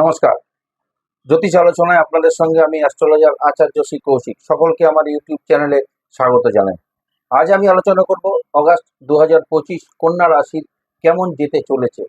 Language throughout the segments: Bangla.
নমস্কার। জ্যোতিষ আলোচনায় আপনাদের সঙ্গে আমি অ্যাস্ট্রোলজার আচার্য শ্রী কৌশিক। সকলকে আমার ইউটিউব চ্যানেলে স্বাগত জানাই। আজ আমি আলোচনা করব অগাস্ট দু হাজার পঁচিশ কন্যা রাশির কেমন যেতে চলেছে।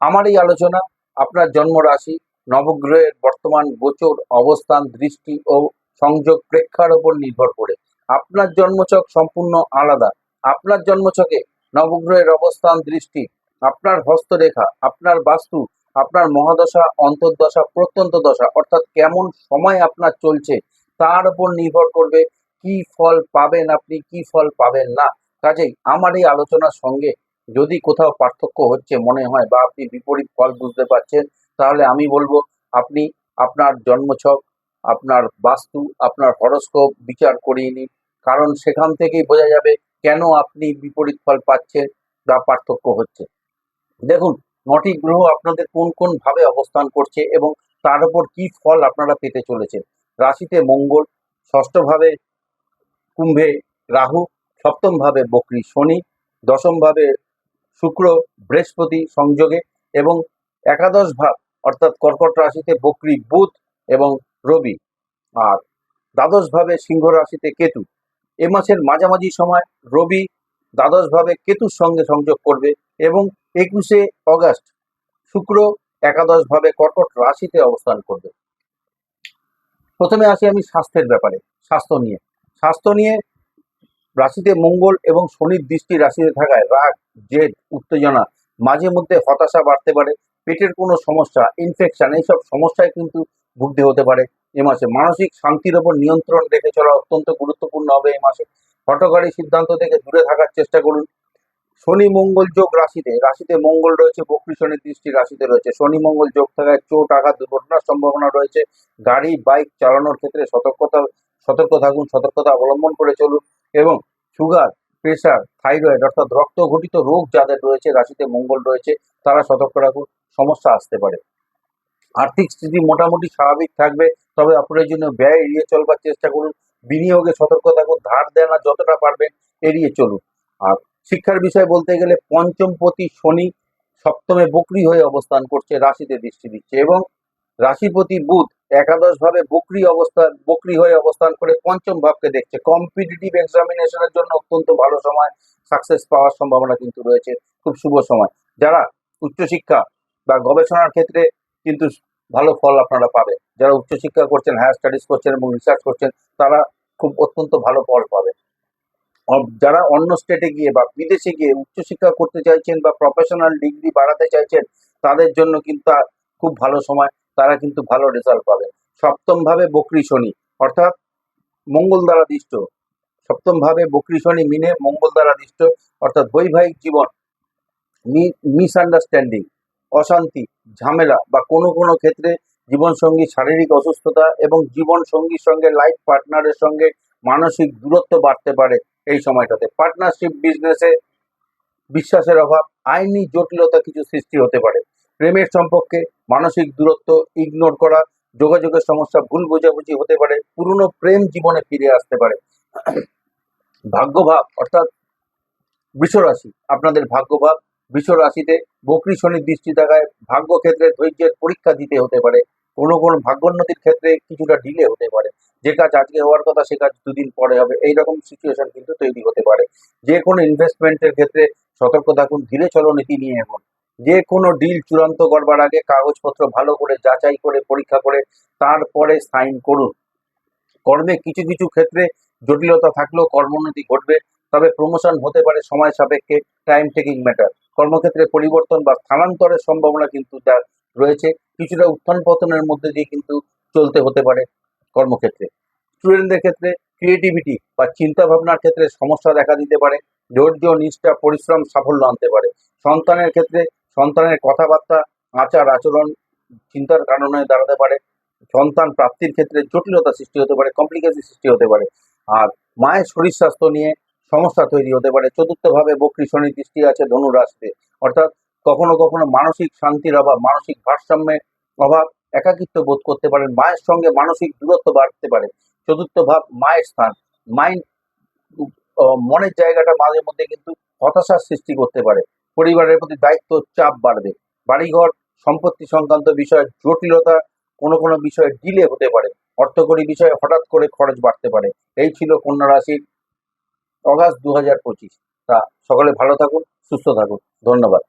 আমার এই আলোচনা আপনার জন্ম রাশি, নবগ্রহের বর্তমান গোচর অবস্থান, দৃষ্টি ও সংযোগ প্রেক্ষার উপর নির্ভর করে। আপনার জন্মছক সম্পূর্ণ আলাদা। আপনার জন্মছকে নবগ্রহের অবস্থান, দৃষ্টি, আপনার হস্তরেখা, আপনার বাস্তু আপনার মহাদশা, অন্তর্দশা, প্রত্যন্ত দশা, অর্থাৎ কেমন সময় আপনার চলছে, তার উপর নির্ভর করবে কি ফল পাবেন আপনি, কি ফল পাবেন না। কাজেই আমার এই আলোচনার সঙ্গে যদি কোথাও পার্থক্য হচ্ছে মনে হয় বা আপনি বিপরীত ফল বুঝতে পারছেন, তাহলে আমি বলব আপনি আপনার জন্মছক, আপনার বাস্তু, আপনার হরস্কোপ বিচার করিয়ে নিন। কারণ সেখান থেকেই বোঝা যাবে কেন আপনি বিপরীত ফল পাচ্ছেন বা পার্থক্য হচ্ছে। দেখুন নটি গ্রহ আপনাদের কোন কোন ভাবে অবস্থান করছে এবং তার উপর কি ফল আপনারা পেতে চলেছেন? রাশিতে মঙ্গল ষষ্ঠ ভাবে কুম্ভে রাহু সপ্তম ভাবে বকরি শনি দশম ভাবে শুক্র, বৃহস্পতি সংযোগে এবং একাদশ ভাব অর্থাৎ কর্কট রাশিতে বকরি বুধ এবং রবি। আর দ্বাদশ ভাবে সিংহ রাশিতে কেতু। এ মাসের মাঝামাঝি সময় রবি দ্বাদশ ভাবে কেতুর সঙ্গে সংযোগ করবে এবং একুশে অগাস্ট, শুক্র একাদশ ভাবে কর্কট রাশিতে অবস্থান করবে। প্রথমে আসি আমি স্বাস্থ্যের ব্যাপারে, স্বাস্থ্য নিয়ে। স্বাস্থ্য নিয়ে রাশিতে মঙ্গল এবং শনির দৃষ্টি রাশিতে থাকায় রাগ, জেদ, উত্তেজনা, মাঝে মধ্যে হতাশা বাড়তে পারে, পেটের কোনো সমস্যা ইনফেকশন এইসব সমস্যায় কিন্তু ভুগতে হতে পারে এ মাসে। মানসিক শান্তির ওপর নিয়ন্ত্রণ রেখে চলা অত্যন্ত গুরুত্বপূর্ণ হবে এ মাসে। হটকারী সিদ্ধান্ত থেকে দূরে থাকার চেষ্টা করুন। শনি মঙ্গল যোগ রাশিতে রাশিতে মঙ্গল রয়েছে, বকরি শনির দৃষ্টি রাশিতে রয়েছে। শনি মঙ্গল যোগ থাকায় চোট, আঘাত, দুর্ঘটনার সম্ভাবনা রয়েছে। গাড়ি, বাইক চালানোর ক্ষেত্রে সতর্কতা, সতর্ক থাকুন, সতর্কতা অবলম্বন করে চলুন এবং সুগার প্রেশার থাইরয়েড অর্থাৎ রক্ত ঘটিত রোগ যাদের রয়েছে, রাশিতে মঙ্গল রয়েছে, তারা সতর্ক রাখুন, সমস্যা আসতে পারে। আর্থিক স্থিতি মোটামুটি স্বাভাবিক থাকবে, তবে অপ্রয়োজনীয় ব্যয় এড়িয়ে চলবার চেষ্টা করুন, বিনিয়োগে সতর্ক থাকুন, ধার দেনা যতটা পারবেন এড়িয়ে চলুন। আর শিক্ষার বিষয় বলতে গেলে পঞ্চমপতি শনি সপ্তমে বকরি হয়ে অবস্থান করছে, রাশিতে দৃষ্টি দিচ্ছে এবং রাশিপতি বুধ একাদশ ভাবে বকরি অবস্থান বকরি হয়ে অবস্থান করে পঞ্চম ভাবকে দেখছে। কম্পিটিটিভ এক্সামিনেশনের জন্য অত্যন্ত ভালো সময় সাকসেস পাওয়ার সম্ভাবনা কিন্তু রয়েছে। খুব শুভ সময়। যারা উচ্চশিক্ষা বা গবেষণার ক্ষেত্রে কিন্তু ভালো ফল আপনারা পাবেন। যারা উচ্চশিক্ষা করছেন হায়ার স্টাডিজ করছেন এবং রিসার্চ করছেন, তারা খুব অত্যন্ত ভালো ফল পাবে যারা অন্য স্টেটে গিয়ে বা বিদেশে গিয়ে উচ্চশিক্ষা করতে চাইছেন বা প্রফেশনাল ডিগ্রি বাড়াতে চাইছেন, তাদের জন্য কিন্তু খুব ভালো সময়। তারা কিন্তু ভালো রেজাল্ট পাবে। সপ্তম ভাবে বকরি শনি, অর্থাৎ মঙ্গল দ্বারা দৃষ্ট। সপ্তম ভাবে বকরি শনি মিনে মঙ্গল দ্বারা দৃষ্ট, অর্থাৎ বৈবাহিক জীবন মিসআন্ডারস্ট্যান্ডিং অশান্তি, ঝামেলা বা কোনো কোনো ক্ষেত্রে জীবনসঙ্গী শারীরিক অসুস্থতা এবং জীবন সঙ্গীর সঙ্গে লাইফ পার্টনারের সঙ্গে মানসিক দূরত্ব বাড়তে পারে। এই সময়টাতে। পার্টনারশিপ বিজনেসে বিশ্বাসের অভাব, আইনি জটিলতা কিছু সৃষ্টি হতে পারে। প্রেমের সম্পর্কে মানসিক দূরত্ব ইগনোর করা, যোগাযোগের সমস্যা, ভুল বোঝাবুঝি হতে পারে, পুরনো প্রেম জীবনে ফিরে আসতে পারে। ভাগ্যভাব, অর্থাৎ বৃষরাশি, আপনাদের ভাগ্যভাব বৃষ রাশিতে বকরি শনির দৃষ্টি থাকায় ভাগ্য ক্ষেত্রে ধৈর্যের পরীক্ষা দিতে হতে পারে। কোনো কোনো ভাগ্যোন্নতির ক্ষেত্রে কিছুটা ডিলে হতে পারে। যে কাজ আজকে হওয়ার কথা সে কাজ দুদিন পরে হবে, এইরকম সিচুয়েশন কিন্তু তৈরি হতে পারে। যে কোনো ইনভেস্টমেন্টের ক্ষেত্রে সতর্ক থাকুন, ধীরে চলো নীতি নিয়ে এখন যে কোনো ডিল চূড়ান্ত করবার আগে কাগজপত্র ভালো করে যাচাই করে, পরীক্ষা করে, তারপরে সাইন করুন। কর্মে কিছু কিছু ক্ষেত্রে জটিলতা থাকলেও কর্মোন্নতি ঘটবে, তবে প্রমোশন হতে পারে সময় সাপেক্ষে টাইম টেকিং ম্যাটার কর্মক্ষেত্রে পরিবর্তন বা স্থানান্তরের সম্ভাবনা কিন্তু যা রয়েছে, কিছুটা উত্থান পতনের মধ্যে দিয়ে কিন্তু চলতে হতে পারে। কর্মক্ষেত্রে। স্টুডেন্টদের ক্ষেত্রে ক্রিয়েটিভিটি বা চিন্তা ভাবনার ক্ষেত্রে সমস্যা দেখা দিতে পারে, ধৈর্য, নিষ্ঠা, পরিশ্রম, সাফল্য আনতে পারে। সন্তানের ক্ষেত্রে সন্তানের কথাবার্তা, আচার, আচরণ, চিন্তার কারণে দাঁড়াতে পারে। সন্তান প্রাপ্তির ক্ষেত্রে জটিলতা সৃষ্টি হতে পারে কমপ্লিকেশন সৃষ্টি হতে পারে। আর মায়ের শরীর স্বাস্থ্য নিয়ে সমস্যা তৈরি হতে পারে। চতুর্থভাবে বকরি শনি দৃষ্টি আছে ধনু অর্থাৎ কখনো কখনো মানসিক শান্তির অভাব, মানসিক ভারসাম্যের অভাব একাকিত্ব বোধ করতে পারেন, মায়ের সঙ্গে মানসিক দূরত্ব বাড়তে পারে। চতুর্থ ভাব, মায়ের স্থান। মাইন্ড মনের জায়গাটা মাঝে মধ্যে কিন্তু হতাশার সৃষ্টি করতে পারে। পরিবারের প্রতি দায়িত্ব চাপ বাড়বে। বাড়িঘর সম্পত্তি সংক্রান্ত বিষয়ে জটিলতা কোনো কোনো বিষয়ে ডিলে হতে পারে। অর্থকরী বিষয়ে হঠাৎ করে খরচ বাড়তে পারে। এই ছিল কন্যা রাশির অগাস্ট দু হাজার পঁচিশ। তা সকলে ভালো থাকুন, সুস্থ থাকুন। ধন্যবাদ।